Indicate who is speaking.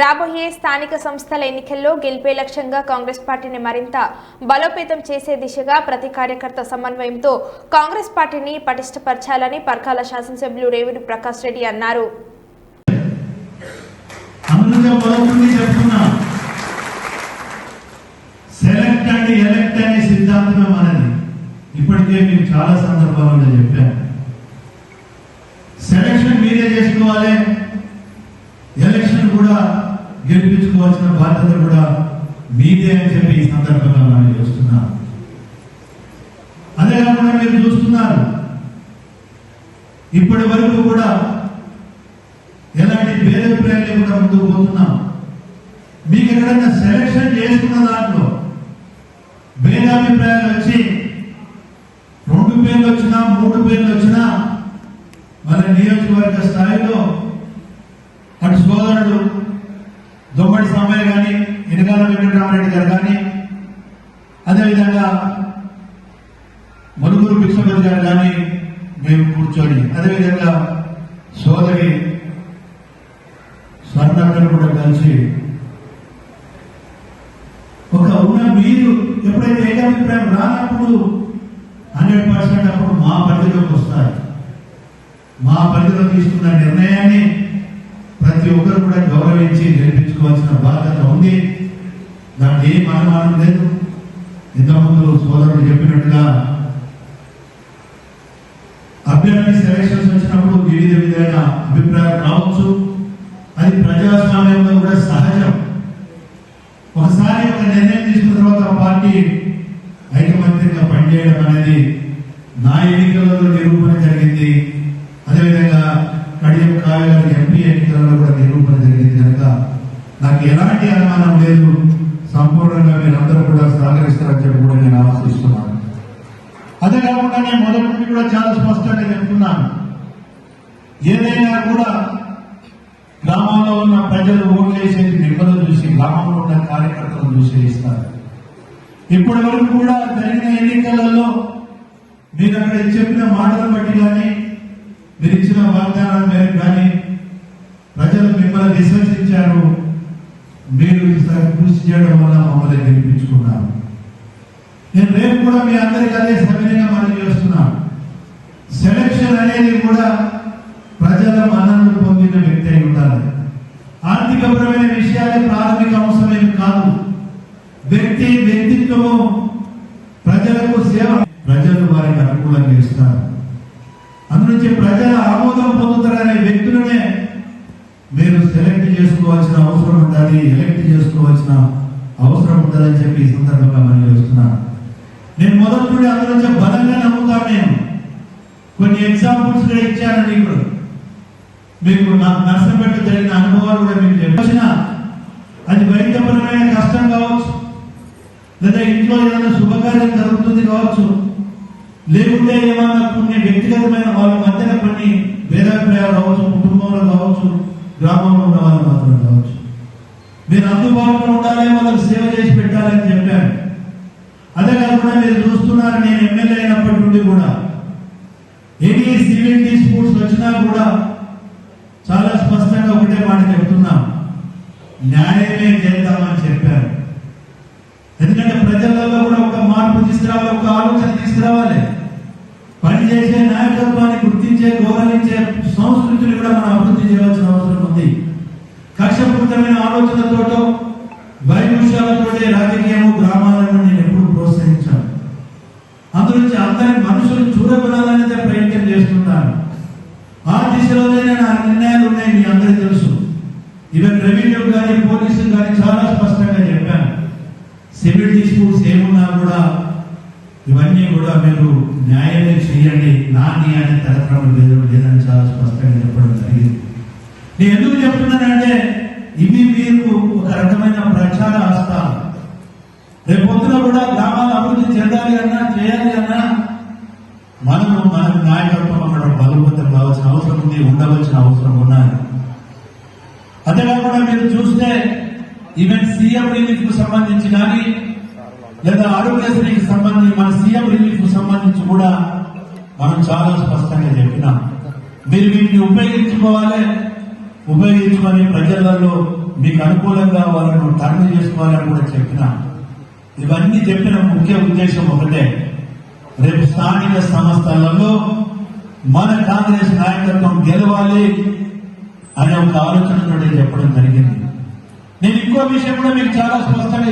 Speaker 1: రాబోయే స్థానిక సంస్థల ఎన్నికల్లో గెలిపే లక్ష్యంగా కాంగ్రెస్ పార్టీని మరింత బలోపేతం చేసే దిశగా ప్రతి కార్యకర్త సమన్వయంతో కాంగ్రెస్ పార్టీని పటిష్టపరచాలని పర్కాల శాసనసభ్యులు రేవుడి ప్రకాష్ రెడ్డి అన్నారు.
Speaker 2: సెలెక్ట్ అండ్ ఎలెక్ట్ అనే సిద్ధాంతమే మనది ఇప్పటికే చాలా సందర్భాలలో చెప్పాను. సెలక్షన్ మీరే చేసుకోవాలి. ఎలక్షన్ కూడా గెలిపించుకోవాల్సిన బాధ్యత కూడా మీదే అని చెప్పి ఈ సందర్భంగా మనం చూస్తున్నాం. అదే కాకుండా మీరు చూస్తున్నారు. ఇప్పటి వరకు కూడా ఎలాంటి భేదాభిప్రాయాలు లేకుండా ముందుకు పోతున్నాం. మీకు ఎక్కడైనా సెలక్షన్ చేసుకున్న దాంట్లో భేదాభిప్రాయాలు వచ్చి రెండు పేర్లు వచ్చినా మూడు పేర్లు వచ్చినా మన నియోజకవర్గ స్థాయిలో అటు సోదరుడు దొమ్మడి సామయ్య కానీ ఎనగాల వెంకటరామరెడ్డి గారు కానీ అదేవిధంగా మనుగురు భిక్షపతి గారు కానీ మేము కూర్చొని అదేవిధంగా సోదరి స్వర్ణక్కను కూడా కలిసి ఒక ఉన్న మీరు ఎప్పుడైతే ఏకాభిప్రాయం రానప్పుడు హండ్రెడ్ పర్సెంట్ అప్పుడు మా పరిధిలోకి వస్తారు. మా పరిధిలో తీసుకున్న నిర్ణయాన్ని కూడా గౌరవించి నేర్పించుకోవాల్సిన బాధ్యత ఉంది. దాంట్లో ఏం అనుమానం లేదు. ఇంతకుముందు సోదరుడు చెప్పినట్టుగా అభ్యర్థి సెలక్షన్స్ వచ్చినప్పుడు వివిధ విధమైన అభిప్రాయాలు రావచ్చు. అది ప్రజాస్వామ్యంలో కూడా సహజం. ఒకసారి ఒక నిర్ణయం తీసుకున్న తర్వాత పార్టీ ఐకమత్యంగా పనిచేయడం అనేది నా ఎన్నికలలో నిరూపణ జరిగింది. అదేవిధంగా కడియం కావ్య గారి కూడా నిరూపణ జరిగింది కనుక నాకు ఎలాంటి అనుమానం లేదు. సంపూర్ణంగా మీరందరూ కూడా సహకరిస్తారని చెప్పి కూడా నేను ఆశిస్తున్నాను. అదే కాకుండా నేను మొదటి నుండి కూడా చాలా స్పష్టంగా చెప్తున్నాను. ఏదైనా కూడా గ్రామంలో ఉన్న ప్రజలు ఓట్లేసేది వేసేది చూసి గ్రామంలో ఉన్న కార్యకర్తలను చూసి ఇస్తారు ఇప్పటి వరకు కూడా జరిగిన ఎన్నికలలో మీరు అక్కడ చెప్పిన మాటలను బట్టి కానీ మీరు ఇచ్చిన వాగ్దానాల మేరకు కానీ మిమ్మల్ని విశ్వసించారు. మీరు కృషి చేయడం వల్ల మమ్మల్ని గెలిపించుకున్నారు. నేను రేపు కూడా మీ అందరికీ అదే సవినయంగా మనం చేస్తున్నాను సెలక్షన్ అనేది కూడా ప్రజల మన్ననలు పొందిన వ్యక్తి అయి ఉండాలి. ఆర్థికపరమైన విషయాలే ప్రాథమిక అవసరమేమి కాదు. వ్యక్తి వ్యక్తిత్వము ప్రజలకు సేవ ప్రజలు వారికి అనుకూలంగా ఇస్తారు. అందునుంచి ప్రజల ఆమోదం పొందుతారనే వ్యక్తులనే మీరు సెలెక్ట్ చేసుకోవాల్సిన అవసరం ఉండాలి ఎలెక్ట్ చేసుకోవాల్సిన అవసరం ఉండాలని చెప్పి ఈ సందర్భంగా మనం చేస్తున్నాను. నేను మొదటి నుండి అందులో బలంగా నమ్ముతాను నేను. కొన్ని ఎగ్జాంపుల్స్ కూడా ఇచ్చానండి ఇప్పుడు. మీకు నాకు నర్సంపేట జరిగిన అనుభవాలు కూడా మీకు చెప్పిన. అది వైద్యపరమైన కష్టం కావచ్చు. లేదా ఇంట్లో ఏదైనా శుభకార్యం జరుగుతుంది కావచ్చు. లేకుంటే ఏమన్నా కొన్ని వ్యక్తిగతమైన వాళ్ళ మధ్యన కొన్ని భేదాభిప్రాయాలు కావచ్చు కుటుంబంలో కావచ్చు. గ్రామంలో ఉన్న వాళ్ళు మాత్రం కావచ్చు. మీరు అందుబాటులో ఉండాలి వాళ్ళకి సేవ చేసి పెట్టాలని చెప్పాను. అదే కాకుండా మీరు చూస్తున్నారు నేను ఎమ్మెల్యే అయినప్పటి నుండి కూడా. ఎనీ సివిల్ డిస్ప్యూట్స్ వచ్చినా కూడా చాలా స్పష్టంగా ఒకటే మాట చెప్తున్నాం. న్యాయమే చేద్దామని చెప్పారు ఎందుకంటే ప్రజలలో కూడా ఒక మార్పు తీసుకురావాలి ఒక ఆలోచన తీసుకురావాలి. పనిచేసే నాయకత్వాన్ని గుర్తించే గౌరవించే సంస్కృతిని కూడా మనం అభివృద్ధి చేయాల్సిన అవసరం ఉంది. కక్షపూరితమైన ఆలోచనతోటో వైరుష్యాలతోటే రాజకీయము గ్రామాలను నేను ఎప్పుడు ప్రోత్సహించాను. అందులోంచి అందరి మనుషులు చూడగొనాలనేదే ప్రయత్నం చేస్తున్నాను ఆ దిశలోనే నా నిర్ణయాలు ఉన్నాయి మీ అందరికీ తెలుసు. ఈవెన్ రెవెన్యూ కానీ పోలీసులు కానీ చాలా స్పష్టంగా చెప్పాను. సివిల్ డిస్ప్యూట్స్ ఏమున్నా కూడా ఇవన్నీ కూడా మీరు న్యాయమే చేయండి. నా న్యాయం తరతరం లేదు లేదని చాలా స్పష్టంగా చెప్పడం జరిగింది. నేను ఎందుకు చెప్తున్నానంటే ఇవి మీకు ఒక రకమైన ప్రచార ఆస్థానం రేపు పొద్దున కూడా గ్రామాల అభివృద్ధి చెందాలి అన్నా చేయాలి అన్నా మనము మన నాయకత్వం అక్కడ బలవంతం కావాల్సిన అవసరం ఉంది ఉండవలసిన అవసరం ఉన్నది. అంతేకాకుండా మీరు చూస్తే ఈవెన్ సీఎం రిలీఫ్కు సంబంధించి కానీ లేదా ఆరోగ్యశ్రీకి సంబంధించి మన సీఎం రిలీఫ్కు సంబంధించి కూడా మనం చాలా స్పష్టంగా చెప్పినాం. మీరు వీటిని ఉపయోగించుకోవాలి. ఉపయోగించుకొని ప్రజలలో మీకు అనుకూలంగా వాళ్ళను టర్న్ చేసుకోవాలని కూడా చెప్పినా. ఇవన్నీ చెప్పిన ముఖ్య ఉద్దేశం ఒకటే. రేపు స్థానిక సంస్థలలో మన కాంగ్రెస్ నాయకత్వం గెలవాలి అనే ఒక ఆలోచనతో చెప్పడం జరిగింది. నేను ఇంకో విషయం కూడా మీకు చాలా స్పష్టంగా